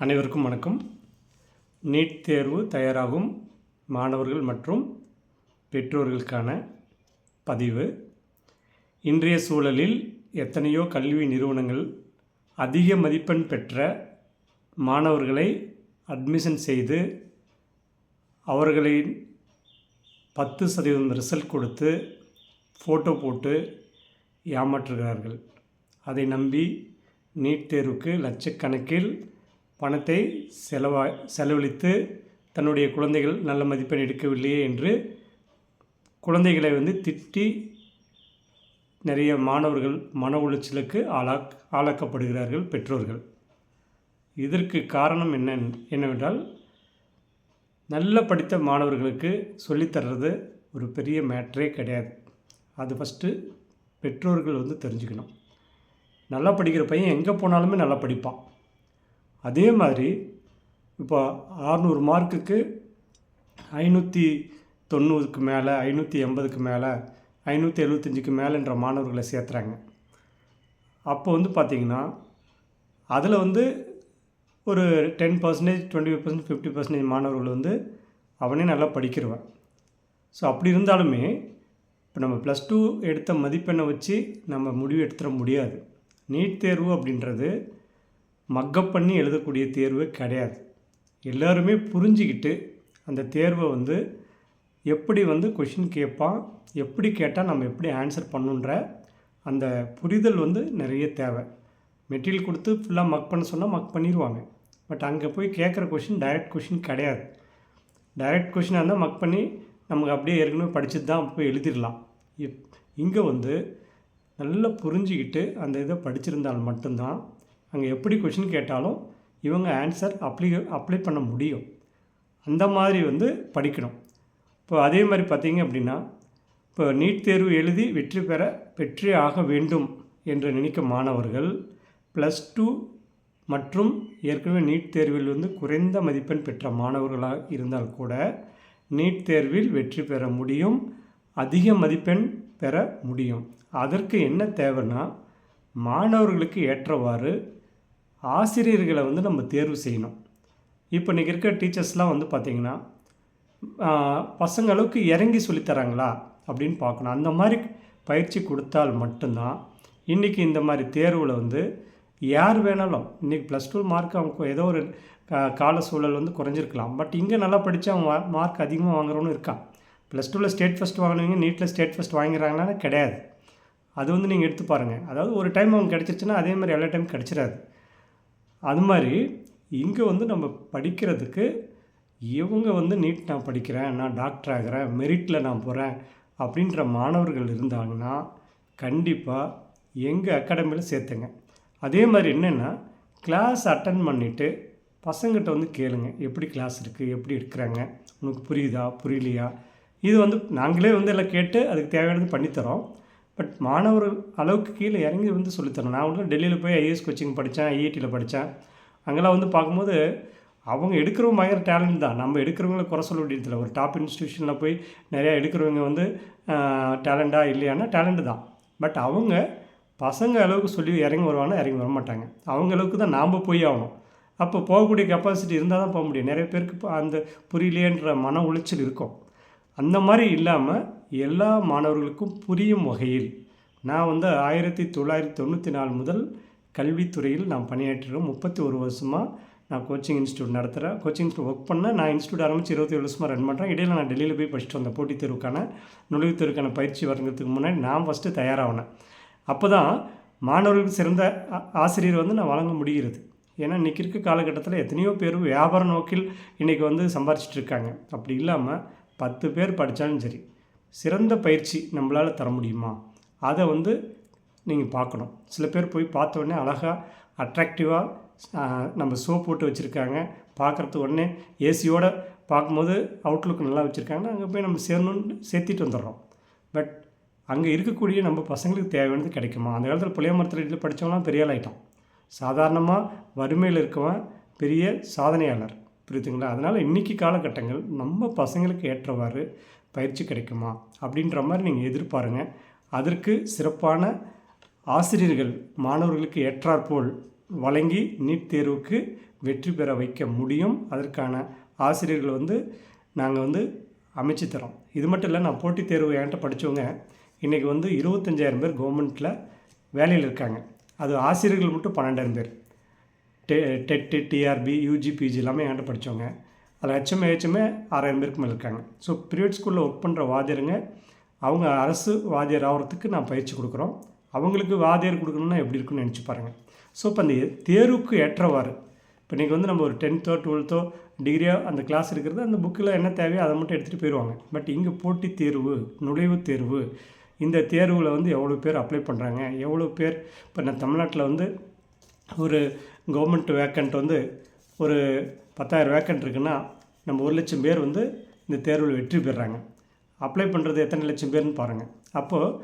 அனைவருக்கும் வணக்கம். நீட் தேர்வு தயாராகும் மாணவர்கள் மற்றும் பெற்றோர்களுக்கான பதிவு. இன்றைய சூழலில் எத்தனையோ கல்வி நிறுவனங்கள் அதிக மதிப்பெண் பெற்ற மாணவர்களை அட்மிஷன் செய்து அவர்களின் பத்து சதவீதம் ரிசல்ட் கொடுத்து ஃபோட்டோ போட்டு ஏமாற்றுகிறார்கள். அதை நம்பி நீட் தேர்வுக்கு லட்சக்கணக்கில் பணத்தை செலவா செலவழித்து தன்னுடைய குழந்தைகள் நல்ல மதிப்பெண் எடுக்கவில்லையே என்று குழந்தைகளை வந்து திட்டி நிறைய மாணவர்கள் மன உளைச்சலுக்கு ஆளாக் ஆளாக்கப்படுகிறார்கள் பெற்றோர்கள். இதற்கு காரணம் என்ன என்னவென்றால் நல்ல படித்த மாணவர்களுக்கு சொல்லித்தர்றது ஒரு பெரிய மேட்ரே கிடையாது. அது ஃபஸ்ட்டு பெற்றோர்கள் வந்து தெரிஞ்சுக்கணும். நல்லா படிக்கிற பையன் எங்கே போனாலுமே நல்லா படிப்பான். அதே மாதிரி இப்போ ஆறுநூறு மார்க்குக்கு ஐநூற்றி தொண்ணூறுக்கு மேலே ஐநூற்றி எண்பதுக்கு மேலே ஐநூற்றி எழுபத்தஞ்சுக்கு மேலேன்ற மாணவர்களை சேர்த்துறாங்க. அப்போ வந்து பார்த்திங்கன்னா அதில் வந்து ஒரு ten percentage twenty five percent fifty percentage மாணவர்கள் வந்து அவனே நல்லா படிக்கிறவன் ஸோ அப்படி இருந்தாலுமே இப்போ நம்ம ப்ளஸ் டூ எடுத்த மதிப்பெண்ணை வச்சு நம்ம முடிவு எடுத்துட முடியாது. நீட் தேர்வு அப்படின்றது மக்கப் பண்ணி எழுதக்கூடிய தேர்வு கிடையாது. எல்லோருமே புரிஞ்சிக்கிட்டு அந்த தேர்வை வந்து எப்படி வந்து கொஷின் கேட்பான் எப்படி கேட்டால் நம்ம எப்படி ஆன்சர் பண்ணுன்ற அந்த புரிதல் வந்து நிறைய தேவை. மெட்டீரியல் கொடுத்து ஃபுல்லாக மக் பண்ண சொன்னால் மக் பண்ணிடுவாங்க பட் அங்கே போய் கேட்குற கொஷின் டைரக்ட் கொஷின் கிடையாது. டைரக்ட் கொஷினாக இருந்தால் மக் பண்ணி நமக்கு அப்படியே ஏற்கனவே படிச்சுட்டு தான் போய் எழுதிடலாம். இப் இங்கே வந்து நல்லா புரிஞ்சிக்கிட்டு அந்த இதை படிச்சிருந்தால் மட்டும்தான் அங்கே எப்படி கொஷின் கேட்டாலும் இவங்க ஆன்சர் அப்ளை அப்ளை பண்ண முடியும். அந்த மாதிரி வந்து படிக்கணும். இப்போ அதே மாதிரி பார்த்தீங்க அப்படின்னா இப்போ நீட் தேர்வு எழுதி வெற்றி பெற வெற்றி ஆக வேண்டும் என்று நினைக்கும் மாணவர்கள் ப்ளஸ் டூ மற்றும் ஏற்கனவே நீட் தேர்வில் வந்து குறைந்த மதிப்பெண் பெற்ற மாணவர்களாக இருந்தால் கூட நீட் தேர்வில் வெற்றி பெற முடியும் அதிக மதிப்பெண் பெற முடியும். அதற்கு என்ன தேவைன்னா மாணவர்களுக்கு ஏற்றவாறு ஆசிரியர்களை வந்து நம்ம தேர்வு செய்யணும். இப்போ இன்றைக்கி இருக்கிற டீச்சர்ஸ்லாம் வந்து பார்த்திங்கன்னா பசங்க அளவுக்கு இறங்கி சொல்லித்தராங்களா அப்படின்னு பார்க்கணும். அந்த மாதிரி பயிற்சி கொடுத்தால் மட்டும்தான் இன்றைக்கி இந்த மாதிரி தேர்வில் வந்து யார் வேணாலும் இன்றைக்கி ப்ளஸ் டூ மார்க் அவங்க ஏதோ ஒரு கால சூழல் வந்து குறைஞ்சிருக்கலாம். பட் இங்கே நல்லா படித்து அவன் மார்க் அதிகமாக வாங்குறவனும் இருக்கான். ப்ளஸ் டூவில் ஸ்டேட் ஃபஸ்ட் வாங்கினவங்க நீட்டில் ஸ்டேட் ஃபஸ்ட் வாங்கிறாங்கன்னா கிடையாது. அது வந்து நீங்கள் எடுத்து பாருங்கள் அதாவது ஒரு டைம் அவங்க கிடச்சிருச்சுன்னா அதே மாதிரி எல்லா டைம் கிடச்சிடாது அது மாதிரி இங்கே வந்து நம்ம படிக்கிறதுக்கு இவங்க வந்து நீட் நான் படிக்கிறேன் நான் டாக்டர் ஆகிறேன் மெரிட்டில் நான் போகிறேன் அப்படின்ற மாணவர்கள் இருந்தாங்கன்னா கண்டிப்பாக எங்கள் அகாடமியில் சேர்த்துங்க. அதே மாதிரி என்னென்னா கிளாஸ் அட்டன் பண்ணிவிட்டு பசங்கிட்ட வந்து கேளுங்க எப்படி கிளாஸ் இருக்குது எப்படி இருக்கிறாங்க உனக்கு புரியுதா புரியலையா? இது வந்து நாங்களே வந்து எல்லாம் கேட்டு அதுக்கு தேவையானது பண்ணித்தரோம். பட் மாணவர் அளவுக்கு கீழே இறங்கி வந்து சொல்லித்தரோம் நான் வந்து டெல்லியில் போய் ஐஏஎஸ் கோச்சிங் படித்தேன் ஐஐடியில் படித்தேன் அங்கெல்லாம் வந்து பார்க்கும்போது அவங்க எடுக்கிறவங்க பயங்கர டேலண்ட் தான். நம்ம எடுக்கிறவங்கள குறை சொல்ல வேண்டியதில்லை ஒரு டாப் இன்ஸ்டியூஷனில் போய் நிறையா எடுக்கிறவங்க வந்து டேலண்ட்டாக இல்லையானா டேலண்ட்டு தான். பட் அவங்க பசங்க அளவுக்கு சொல்லி இறங்கி வருவாங்கன்னா இறங்கி வர மாட்டாங்க அவங்க அளவுக்கு தான் நாம் போய் ஆகணும். அப்போ போகக்கூடிய கெப்பாசிட்டி இருந்தால் தான் போக முடியும். நிறைய பேருக்கு அந்த புரியலையன்ற மன உளைச்சல் இருக்கும். அந்த மாதிரி இல்லாமல் எல்லா மாணவர்களுக்கும் புரியும் வகையில் நான் வந்து ஆயிரத்தி தொள்ளாயிரத்தி தொண்ணூற்றி நாலு முதல் கல்வித்துறையில் நான் பணியாற்றுறேன் முப்பத்தி ஒரு வருஷமாக நான் கோச்சிங் இன்ஸ்டியூட் நடத்துகிறேன் கோச்சிங் இன்ஸ்டியூட் ஒர்க் பண்ண நான் இன்ஸ்டியூட் ஆரம்பித்து இருபத்தி ஏழு வருஷமாக ரன் பண்ணுறேன் இடையில் நான் டெல்லியில் போய் படிச்சுட்டு வந்தேன் போட்டித் தேர்வுக்கான நுழைவுத் தேர்வுக்கான பயிற்சி வரங்கிறதுக்கு முன்னாடி நான் ஃபஸ்ட்டு தயாராகினேன் அப்போ தான் மாணவர்களுக்கு சிறந்த ஆசிரியர் வந்து நான் வழங்க முடிகிறது. ஏன்னா இன்றைக்கி இருக்க காலகட்டத்தில் எத்தனையோ பேர் வியாபார நோக்கில் இன்றைக்கி வந்து சம்பாரிச்சிட்ருக்காங்க அப்படி இல்லாமல் பத்து பேர் படித்தாலும் சரி சிறந்த பயிற்சி நம்மளால் தர முடியுமா? அதை வந்து நீங்கள் பார்க்கணும் சில பேர் போய் பார்த்த உடனே அழகாக அட்ராக்டிவாக நம்ம சோப் போட்டு வச்சுருக்காங்க. பார்க்குறது உடனே ஏசியோடு பார்க்கும்போது அவுட்லுக் நல்லா வச்சுருக்காங்கன்னா அங்கே போய் நம்ம சேரணும்னு சேர்த்திட்டு வந்துடுறோம். பட் அங்கே இருக்கக்கூடிய நம்ம பசங்களுக்கு தேவையானது கிடைக்குமா? அந்த காலத்தில் புளிய மரத்தில் படித்தவங்களாம் பெரிய ஆள் சாதாரணமாக வறுமையில் இருக்கவன் பெரிய சாதனையாளர். புரியுதுங்களா? அதனால் இன்றைக்கி காலகட்டங்கள் நம்ம பசங்களுக்கு ஏற்றவாறு பயிற்சி கிடைக்குமா? அப்படின்ற மாதிரி நீங்கள் எதிர்பாருங்க. அதற்கு சிறப்பான ஆசிரியர்கள் மாணவர்களுக்கு ஏற்றாற்போல் வழங்கி நீட் தேர்வுக்கு வெற்றி பெற வைக்க முடியும். அதற்கான ஆசிரியர்கள் வந்து நாங்கள் வந்து அமைச்சு தரோம். இது மட்டும் இல்லை நான் போட்டித் தேர்வு என்கிட்ட படித்தவங்க இன்றைக்கி வந்து இருபத்தஞ்சாயிரம் பேர் கவர்மெண்ட்டில் வேலையில் இருக்காங்க. அது ஆசிரியர்கள் மட்டும் பன்னெண்டாயிரம் பேர். டெ டெட்டு டிஆர்பி யூஜி பிஜி எல்லாமே என்கிட்ட படித்தவங்க அதில் ஹெச்எம்ஏ ஹெச்எம்ஏ ஆறாயிரம் பேருக்கு மேலே இருக்காங்க. ஸோ ப்ரைவேட் ஸ்கூலில் ஒர்க் பண்ணுற வாதியருங்க அவங்க அரசு வாதியர் ஆகிறதுக்கு நான் பயிற்சி கொடுக்குறோம். அவங்களுக்கு வாதியர் கொடுக்கணுன்னா எப்படி இருக்குன்னு நினச்சி பாருங்கள் ஸோ இப்போ அந்த தேர்வுக்கு ஏற்றவாறு இப்போ இன்றைக்கி வந்து நம்ம ஒரு டென்த்தோ டுவெல்த்தோ டிகிரியோ அந்த கிளாஸ் இருக்கிறது அந்த புக்கில் என்ன தேவையோ அதை மட்டும் எடுத்துகிட்டு போயிடுவாங்க பட் இங்கே போட்டித் தேர்வு நுழைவுத் தேர்வு இந்த தேர்வில் வந்து எவ்வளோ பேர் அப்ளை பண்ணுறாங்க எவ்வளோ பேர் இப்போ நான் தமிழ்நாட்டில் வந்து ஒரு கவர்மெண்ட் வேக்கண்ட் வந்து ஒரு பத்தாயிரம் வேக்கண்ட் இருக்குன்னா நம்ம ஒரு லட்சம் பேர் வந்து இந்த தேர்வில் வெற்றி பெறுறாங்க அப்ளை பண்ணுறது எத்தனை லட்சம் பேர்னு பாருங்கள் அப்போது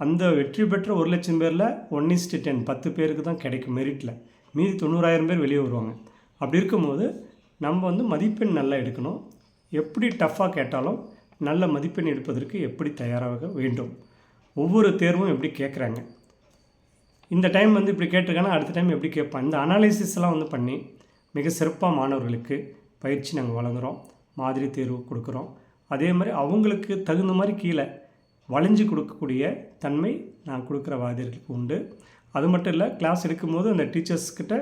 அந்த வெற்றி பெற்ற ஒரு லட்சம் பேரில் ஒன் இஸ்டு டென் பத்து பேருக்கு தான் கிடைக்கும் மெரிட்டில் மீதி தொண்ணூறாயிரம் பேர் வெளியே வருவாங்க. அப்படி இருக்கும்போது நம்ம வந்து மதிப்பெண் நல்லா எடுக்கணும். எப்படி டஃப்பாக கேட்டாலும் நல்ல மதிப்பெண் எடுப்பதற்கு எப்படி தயாராக வேண்டும்? ஒவ்வொரு தேர்வும் எப்படி கேட்குறாங்க இந்த டைம் வந்து இப்படி கேட்டிருக்காங்கன்னா அடுத்த டைம் எப்படி கேட்பான் இந்த அனாலிசிஸ்லாம் வந்து பண்ணி மிக சிறப்பாக மாணவர்களுக்கு பயிற்சி நாங்கள் வழங்குகிறோம் மாதிரி தேர்வு கொடுக்குறோம். அதே மாதிரி அவங்களுக்கு தகுந்த மாதிரி கீழே வளைஞ்சு கொடுக்கக்கூடிய தன்மை நான் கொடுக்குற வாதியர்களுக்கு உண்டு. அது மட்டும் இல்லை கிளாஸ் எடுக்கும்போது அந்த டீச்சர்ஸ்கிட்ட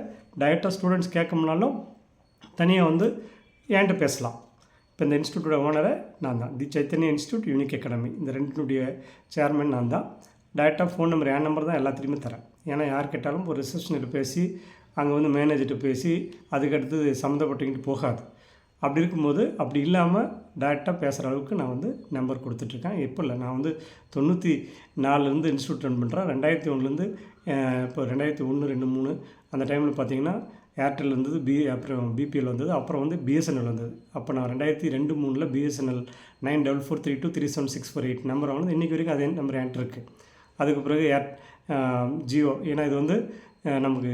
டைரெக்டாக ஸ்டூடெண்ட்ஸ் கேட்கணும்னாலும் தனியாக வந்து என்கிட்ட பேசலாம். இப்போ இந்த இன்ஸ்டியூட்டோட ஓனரை நான் தான். The Chaitanya institute unique academy இந்த ரெண்டினுடைய சேர்மன் நான் தான். டைரெக்டாக ஃபோன் நம்பர் என் நம்பர் தான் எல்லாத்துலேயுமே தரேன். ஏன்னா யார் கேட்டாலும் ஒரு ரிசப்ஷனில் பேசி அங்கே வந்து மேனேஜர்கிட்ட பேசி அதுக்கடுத்து சம்மந்தப்பட்டவங்கிட்டு போகாது. அப்படி இருக்கும்போது அப்படி இல்லாமல் டேரெக்டாக பேசுகிற அளவுக்கு நான் வந்து நம்பர் கொடுத்துட்ருக்கேன். இப்போ இல்லை நான் வந்து தொண்ணூற்றி நாலுலேருந்து இன்ஸ்டியூட் ரன் பண்ணுறேன் ரெண்டாயிரத்தி ஒன்றுலேருந்து இப்போ ரெண்டாயிரத்தி ஒன்று ரெண்டு மூணு அந்த டைமில் பார்த்தீங்கன்னா ஏர்டெல் வந்தது பி அப்புறம் பிபிஎல் வந்தது அப்புறம் வந்து பிஎஸ்என்எல் வந்தது. அப்போ நான் ரெண்டாயிரத்தி ரெண்டு மூணில் BSNL nine double four three two three seven six four eight number வந்து இன்றைக்கி வரைக்கும் அதே நம்பர் என்கிட்ட இருக்குது அதுக்கு பிறகு ஏர் ஜியோ. ஏன்னா இது வந்து நமக்கு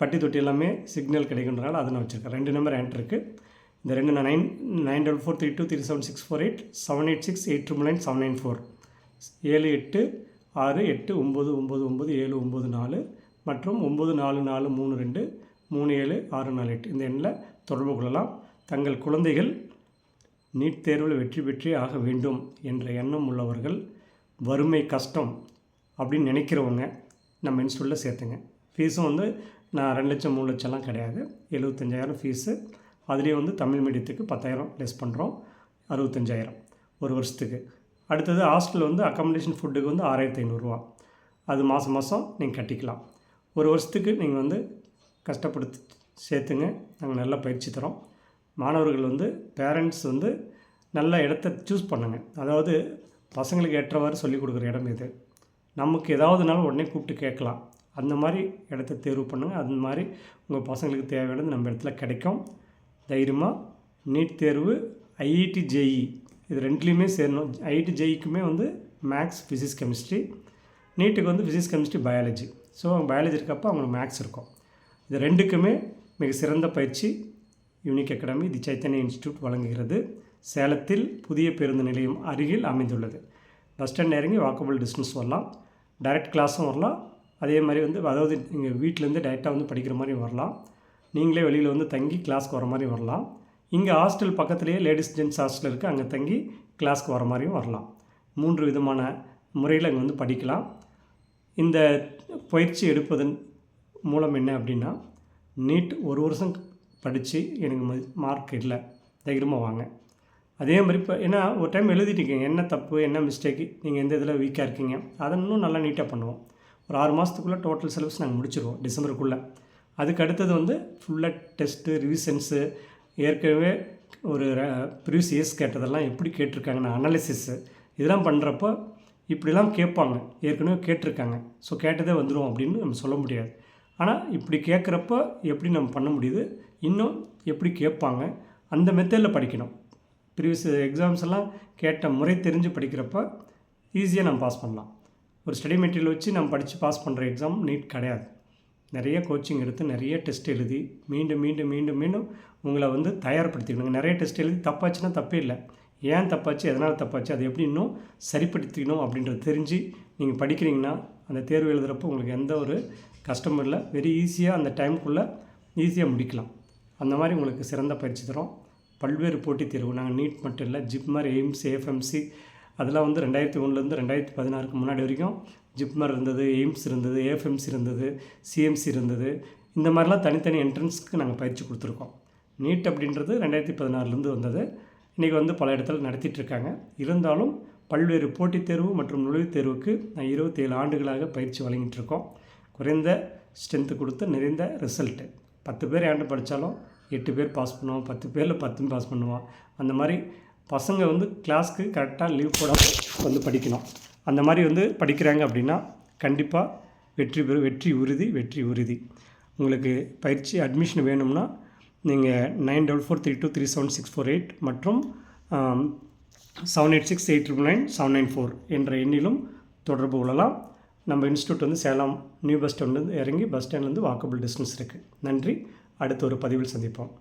பட்டி தொட்டி எல்லாமே சிக்னல் கிடைக்கின்றனால அதை நான் வச்சுருக்கேன். ரெண்டு நம்பர் என்கிட்ட இருக்குது இந்த ரெண்டு நான் nine nine double four three two three seven six four eight seven eight six eight triple nine seven nine four. ஏழு எட்டு ஆறு எட்டு ஒம்பது ஒம்பது ஒம்பது ஏழு ஒம்பது நாலு மற்றும் ஒம்பது நாலு நாலு மூணு ரெண்டு மூணு ஏழு ஆறு நாலு எட்டு. இந்த எண்ணில் தொடர்பு கொள்ளலாம். தங்கள் குழந்தைகள் நீட் தேர்வில் வெற்றி பெற்றே ஆக வேண்டும் என்ற எண்ணம் உள்ளவர்கள் வறுமை கஷ்டம் அப்படின்னு நினைக்கிறவங்க நம்ம இன்ஸ்டியூட்டில் சேர்த்துங்க. ஃபீஸும் வந்து நான் ரெண்டு லட்சம் மூணு லட்சம்லாம் கிடையாது. எழுபத்தஞ்சாயிரம் ஃபீஸு. அதுலேயும் வந்து தமிழ் மீடியத்துக்கு பத்தாயிரம் லெஸ் பண்ணுறோம் அறுபத்தஞ்சாயிரம் ஒரு வருஷத்துக்கு. அடுத்தது ஹாஸ்டல் வந்து அக்காமடேஷன் ஃபுட்டுக்கு வந்து ஆறாயிரத்தி ஐநூறுரூவா அது மாதம் மாதம் நீங்கள் கட்டிக்கலாம். ஒரு வருஷத்துக்கு நீங்கள் வந்து கஷ்டப்படுத்தி சேர்த்துங்க. நாங்கள் நல்லா பயிற்சி தரோம். மாணவர்கள் வந்து பேரண்ட்ஸ் வந்து நல்ல இடத்த சூஸ் பண்ணுங்கள் அதாவது பசங்களுக்கு ஏற்றவாறு சொல்லிக் கொடுக்குற இடம் இது நமக்கு ஏதாவதுனாலும் உடனே கூப்பிட்டு கேட்கலாம். அந்த மாதிரி இடத்த தேர்வு பண்ணுங்கள் அந்த மாதிரி உங்கள் பசங்களுக்கு தேவையானது நம்ம இடத்துல கிடைக்கும். தைரியமாக நீட் தேர்வு ஐஐடி ஜேஇ இது ரெண்டுலேயுமே சேரணும். ஐஐடி ஜேஇக்குமே வந்து மேக்ஸ் ஃபிசிக்ஸ் கெமிஸ்ட்ரி நீட்டுக்கு வந்து physics chemistry biology so biology இருக்கப்போ அவங்களுக்கு மேக்ஸ் இருக்கும். இது ரெண்டுக்குமே மிக சிறந்த பயிற்சி. Unique academy the Chaitanya institute வழங்குகிறது. சேலத்தில் புதிய பேருந்து நிலையம் அருகில் அமைந்துள்ளது. பஸ் ஸ்டாண்ட் இறங்கி வாக்கபிள் டிஸ்டன்ஸ் வரலாம். டைரக்ட் கிளாஸும் வரலாம். அதே மாதிரி வந்து அதாவது நீங்கள் வீட்டிலேருந்து டைரெக்டாக வந்து படிக்கிற மாதிரி வரலாம். நீங்களே வெளியில் வந்து தங்கி கிளாஸ்க்கு வர மாதிரி வரலாம். இங்கே ஹாஸ்டல் பக்கத்துலேயே லேடிஸ் ஜென்ட்ஸ் ஹாஸ்டல் இருக்குது அங்கே தங்கி கிளாஸ்க்கு வர மாதிரியும் வரலாம். மூன்று விதமான முறையில் அங்கே வந்து படிக்கலாம். இந்த பயிற்சி எடுப்பதன் மூலம் என்ன அப்படின்னா நீட் ஒரு வருஷம் படித்து எனக்கு மார்க் இல்லை. தைரியமாக வாங்க. அதே மாதிரி இப்போ ஏன்னா ஒரு டைம் எழுதிட்டீங்க என்ன தப்பு என்ன மிஸ்டேக்கு நீங்கள் எந்த இதில் வீக்காக இருக்கீங்க அதை இன்னும் நல்லா நீட்டாக பண்ணுவோம். ஒரு ஆறு மாதத்துக்குள்ளே டோட்டல் சிலபஸ் நாங்கள் முடிச்சிருவோம் டிசம்பருக்குள்ளே. அதுக்கு அடுத்தது வந்து ஃபுல்லாக டெஸ்ட்டு ரிவிஷன்ஸு ஏற்கனவே ஒரு ப்ரீவியஸ் இயர்ஸ் கேட்டதெல்லாம் எப்படி கேட்டிருக்காங்கன்னு அனாலிசிஸு இதெல்லாம் பண்ணுறப்போ இப்படிலாம் கேட்பாங்க ஏற்கனவே கேட்டிருக்காங்க. ஸோ கேட்டதே வந்துடும் அப்படின்னு நம்ம சொல்ல முடியாது. ஆனால் இப்படி கேட்குறப்ப எப்படி நம்ம பண்ண முடியுது இன்னும் எப்படி கேட்பாங்க அந்த மெத்தடில் படிக்கணும். ப்ரீவியஸ் எக்ஸாம்ஸ் எல்லாம் கேட்ட முறை தெரிஞ்சு படிக்கிறப்ப ஈஸியாக நம்ம பாஸ் பண்ணலாம். ஒரு ஸ்டடி மெட்டீரியல் வச்சு நம்ம படித்து பாஸ் பண்ணுற எக்ஸாம் நீட் கிடையாது. நிறைய கோச்சிங் எடுத்து நிறைய டெஸ்ட் எழுதி மீண்டும் மீண்டும் மீண்டும் மீண்டும் உங்களை வந்து தயார்படுத்திக்கணுங்க. நிறைய டெஸ்ட் எழுதி தப்பாச்சுன்னா தப்பே இல்லை. ஏன் தப்பாச்சு? எதனால் தப்பாச்சு? அதை எப்படி இன்னும் சரிப்படுத்திக்கணும் அப்படின்றது தெரிஞ்சு நீங்கள் படிக்கிறீங்கன்னா அந்த தேர்வு எழுதுகிறப்போ உங்களுக்கு எந்த ஒரு கஷ்டமும் இல்லை. வெரி ஈஸியாக அந்த டைமுக்குள்ளே ஈஸியாக முடிக்கலாம். அந்த மாதிரி உங்களுக்கு சிறந்த பயிற்சி தரும். பல்வேறு போட்டித் தேர்வு. நாங்கள் நீட் மட்டும் இல்லை ஜிப்மர் எய்ம்ஸ் ஏஎஃப்எம்சி அதெல்லாம் வந்து ரெண்டாயிரத்தி ஒன்றுலேருந்து ரெண்டாயிரத்தி பதினாறுக்கு முன்னாடி வரைக்கும் ஜிப்மர் இருந்தது எய்ம்ஸ் இருந்தது ஏஎஃப்எம்சி இருந்தது சிஎம்சி இருந்தது. இந்த மாதிரிலாம் தனித்தனி என்ட்ரன்ஸ்க்கு நாங்கள் பயிற்சி கொடுத்துருக்கோம். நீட் அப்படின்றது ரெண்டாயிரத்தி பதினாறுலேருந்து வந்தது. இன்றைக்கி வந்து பல இடத்துல நடத்திட்டுருக்காங்க. இருந்தாலும் பல்வேறு போட்டித் தேர்வு மற்றும் நுழைவுத் தேர்வுக்கு நான் இருபத்தேழு ஆண்டுகளாக பயிற்சி வழங்கிட்டு இருக்கோம் குறைந்த ஸ்ட்ரென்த்து கொடுத்து நிறைந்த ரிசல்ட்டு. பத்து பேர் ஆண்டு படித்தாலும் எட்டு பேர் பாஸ் பண்ணுவோம் பத்து பேரில் பத்தும் பாஸ் பண்ணுவோம் அந்த மாதிரி பசங்க வந்து கிளாஸ்க்கு கரெக்டாக லீவ் போடாமல் வந்து படிக்கணும். அந்த மாதிரி வந்து படிக்கிறாங்க அப்படின்னா கண்டிப்பாக வெற்றி பெறு வெற்றி உறுதி வெற்றி உறுதி. உங்களுக்கு பயிற்சி அட்மிஷன் வேணும்னா நீங்கள் nine double four three two three seven six four eight மற்றும் seven eight six eight triple nine seven nine four என்ற எண்ணிலும் தொடர்பு கொள்ளலாம். நம்ம இன்ஸ்டியூட் வந்து சேலம் நியூ பஸ் ஸ்டாண்ட்லேருந்து இறங்கி பஸ் ஸ்டாண்ட்லேருந்து வாக்கபிள் டிஸ்டன்ஸ் இருக்குது நன்றி. அடுத்த ஒரு பதிவில் சந்திப்போம்.